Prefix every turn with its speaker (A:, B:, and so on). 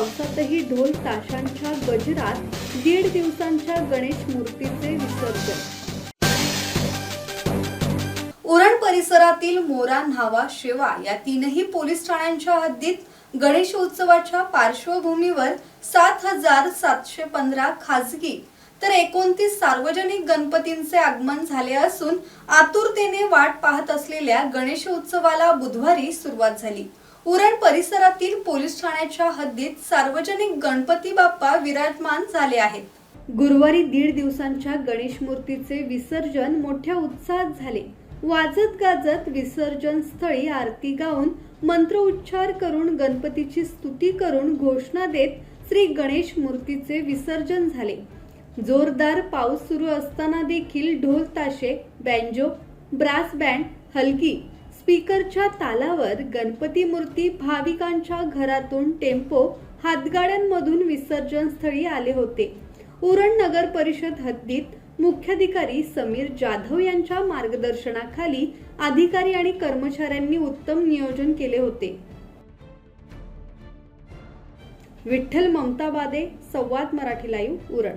A: पावसातही ढोल ताशांच्या गजरात दीड दिवसांच्या गणेश मूर्तीचे विसर्जन. उरण परिसरातील मोरा न्हावा शेवा या तीनही पोलीस ठाण्यांच्या हद्दीत गणेश उत्सवाच्या पार्श्वभूमीवर सात हजार सातशे पंधरा खाजगी तर एकोणतीस सार्वजनिक गणपतींचे आगमन झाले असून आतुरतेने वाट पाहत असलेल्या गणेश उत्सवाला बुधवारी सुरुवात झाली. उरण परिसरातील पोलीस ठाण्याच्या हद्दीत सार्वजनिक गणपती बाप्पा विराजमान झाले आहेत. गुरुवारी दीड दिवसांच्या गणेश मूर्तीचे विसर्जन मोठ्या उत्साहात झाले. वाजत गाजत विसर्जन स्थळी आरती गाऊन मंत्रोच्चार करून गणपतीची स्तुती करून घोषणा देत श्री गणेश मूर्तीचे विसर्जन झाले. जोरदार पाऊस सुरू असताना देखील ढोल ताशे बँजो ब्रास बँड हलकी स्पीकरच्या तालावर गणपती मूर्ती भाविकांच्या घरातून टेम्पो हातगाड्यांमधून विसर्जन स्थळी आले होते. उरण नगर परिषद हद्दीत मुख्याधिकारी समीर जाधव यांच्या मार्गदर्शनाखाली अधिकारी आणि कर्मचाऱ्यांनी उत्तम नियोजन केले होते. विठ्ठल ममताबादे संवाद मराठी लाईव्ह उरण.